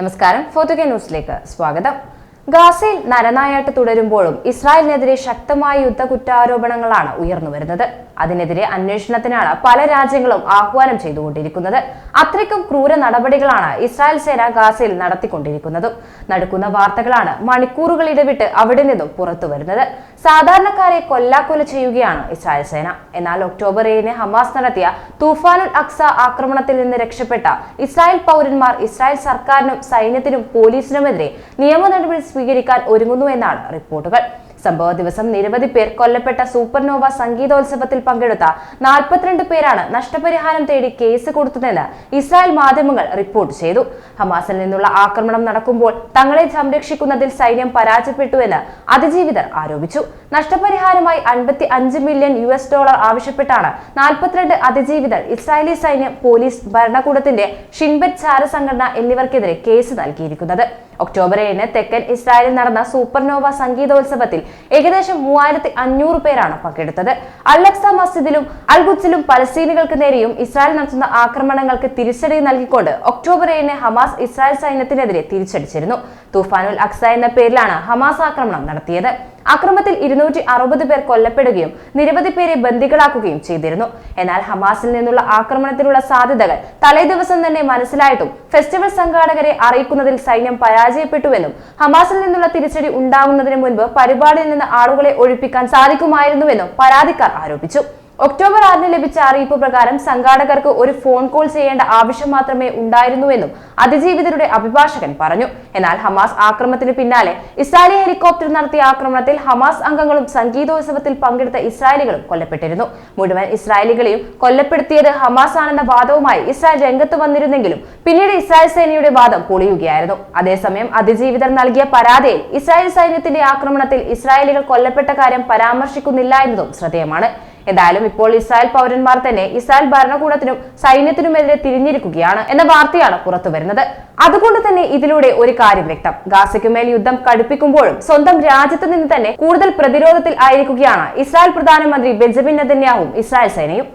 നമസ്കാരം. ഫോർട്ടുഗെ ന്യൂസിലേക്ക് സ്വാഗതം. ഗാസയിൽ നരനായാട്ട് തുടരുമ്പോഴും ഇസ്രായേലിനെതിരെ ശക്തമായ യുദ്ധ കുറ്റാരോപണങ്ങളാണ് ഉയർന്നുവരുന്നത് അതിനെതിരെ അന്വേഷണത്തിനാണ് പല രാജ്യങ്ങളും ആഹ്വാനം ചെയ്തുകൊണ്ടിരിക്കുന്നത്. അത്രയ്ക്കും ക്രൂര നടപടികളാണ് ഇസ്രായേൽ സേന ഗാസയിൽ നടത്തിക്കൊണ്ടിരിക്കുന്നതും. നടക്കുന്ന വാർത്തകളാണ് മണിക്കൂറുകൾ ഇടവിട്ട് അവിടെ നിന്നും പുറത്തു വരുന്നത്. സാധാരണക്കാരെ കൊല്ലാക്കൊല ചെയ്യുകയാണ് ഇസ്രായേൽ സേന. എന്നാൽ ഒക്ടോബർ ഏഴിന് ഹമാസ് നടത്തിയ തൂഫാനുൽ അക്സ ആക്രമണത്തിൽ നിന്ന് രക്ഷപ്പെട്ട ഇസ്രായേൽ പൗരന്മാർ ഇസ്രായേൽ സർക്കാരിനും സൈന്യത്തിനും പോലീസിനുമെതിരെ നിയമ നടപടി സ്വീകരിക്കാൻ ഒരുങ്ങുന്നുവെന്നാണ് റിപ്പോർട്ടുകൾ. സംഭവ ദിവസം നിരവധി പേർ കൊല്ലപ്പെട്ട സൂപ്പർനോവ സംഗീതോത്സവത്തിൽ പങ്കെടുത്ത നാൽപ്പത്തിരണ്ട് പേരാണ് നഷ്ടപരിഹാരം തേടി കേസ് കൊടുത്തതെന്ന് ഇസ്രായേൽ മാധ്യമങ്ങൾ റിപ്പോർട്ട് ചെയ്തു. ഹമാസിൽ നിന്നുള്ള ആക്രമണം നടക്കുമ്പോൾ തങ്ങളെ സംരക്ഷിക്കുന്നതിൽ സൈന്യം പരാജയപ്പെട്ടുവെന്ന് അതിജീവിതർ ആരോപിച്ചു. നഷ്ടപരിഹാരമായി അൻപത്തി അഞ്ച് മില്യൺ യു എസ് ഡോളർ ആവശ്യപ്പെട്ടാണ് നാൽപ്പത്തിരണ്ട് അതിജീവിതർ ഇസ്രായേലി സൈന്യം പോലീസ് ഭരണകൂടത്തിന്റെ ഷിൻബെറ്റ് ചാര സംഘടന എന്നിവർക്കെതിരെ കേസ് നൽകിയിരിക്കുന്നത്. ഒക്ടോബർ ഏഴിന് തെക്കൻ ഇസ്രായേലിൽ നടന്ന സൂപ്പർനോവ സംഗീതോത്സവത്തിൽ ഏകദേശം മൂവായിരത്തി അഞ്ഞൂറ് പേരാണ് പങ്കെടുത്തത്. അലക്സ മസ്ജിദിലും അൽഗുസിലും പലസ്തീനികൾക്ക് നേരെയും ഇസ്രായേൽ നടത്തുന്ന ആക്രമണങ്ങൾക്ക് തിരിച്ചടി നൽകിക്കൊണ്ട് ഒക്ടോബർ ഏഴിന് ഹമാസ് ഇസ്രായേൽ സൈന്യത്തിനെതിരെ തിരിച്ചടിച്ചിരുന്നു. തൂഫാനുൽ അക്സ എന്ന പേരിലാണ് ഹമാസ് ആക്രമണം നടത്തിയത്. ആക്രമണത്തിൽ ഇരുന്നൂറ്റി അറുപത് പേർ കൊല്ലപ്പെടുകയും നിരവധി പേരെ ബന്ദികളാക്കുകയും ചെയ്തിരുന്നു. എന്നാൽ ഹമാസിൽ നിന്നുള്ള ആക്രമണത്തിനുള്ള സാധ്യതകൾ തലേദിവസം തന്നെ മനസ്സിലായിട്ടും ഫെസ്റ്റിവൽ സംഘാടകരെ അറിയിക്കുന്നതിൽ സൈന്യം പരാജയപ്പെട്ടുവെന്നും ഹമാസിൽ നിന്നുള്ള തിരിച്ചടി ഉണ്ടാകുന്നതിന് മുൻപ് പരിപാടിയിൽ നിന്ന് ആളുകളെ ഒഴിപ്പിക്കാൻ സാധിക്കുമായിരുന്നുവെന്നും പരാതിക്കാർ ആരോപിച്ചു. ഒക്ടോബർ ആറിന് ലഭിച്ച അറിയിപ്പ് പ്രകാരം സംഘാടകർക്ക് ഒരു ഫോൺ കോൾ ചെയ്യേണ്ട ആവശ്യം മാത്രമേ ഉണ്ടായിരുന്നുവെന്നും അതിജീവിതരുടെ അഭിഭാഷകൻ പറഞ്ഞു. എന്നാൽ ഹമാസ് ആക്രമണത്തിന് പിന്നാലെ ഇസ്രായേലി ഹെലികോപ്റ്റർ നടത്തിയ ആക്രമണത്തിൽ ഹമാസ് അംഗങ്ങളും സംഗീതോത്സവത്തിൽ പങ്കെടുത്ത ഇസ്രായേലികളും കൊല്ലപ്പെട്ടിരുന്നു. മുഴുവൻ ഇസ്രായേലികളെയും കൊല്ലപ്പെടുത്തിയത് ഹമാസ് ആണെന്ന വാദവുമായി ഇസ്രായേൽ രംഗത്ത് വന്നിരുന്നെങ്കിലും പിന്നീട് ഇസ്രായേൽ സേനയുടെ വാദം പൊളിയുകയായിരുന്നു. അതേസമയം അതിജീവിതർ നൽകിയ പരാതിയിൽ ഇസ്രായേൽ സൈന്യത്തിന്റെ ആക്രമണത്തിൽ ഇസ്രായേലികൾ കൊല്ലപ്പെട്ട കാര്യം പരാമർശിക്കുന്നില്ല എന്നതും ശ്രദ്ധേയമാണ്. എന്തായാലും ഇപ്പോൾ ഇസ്രായേൽ പൗരന്മാർ തന്നെ ഇസ്രായേൽ ഭരണകൂടത്തിനും സൈന്യത്തിനുമെതിരെ തിരിഞ്ഞിരിക്കുകയാണ് എന്ന വാർത്തയാണ് പുറത്തു വരുന്നത്. അതുകൊണ്ട് തന്നെ ഇതിലൂടെ ഒരു കാര്യം വ്യക്തം. ഗാസയ്ക്കുമേൽ യുദ്ധം കടുപ്പിക്കുമ്പോഴും സ്വന്തം രാജ്യത്ത് നിന്ന് തന്നെ കൂടുതൽ പ്രതിരോധത്തിൽ ആയിരിക്കുകയാണ് ഇസ്രായേൽ പ്രധാനമന്ത്രി ബെഞ്ചമിൻ നെതന്യാഹുവും ഇസ്രായേൽ സേനയും.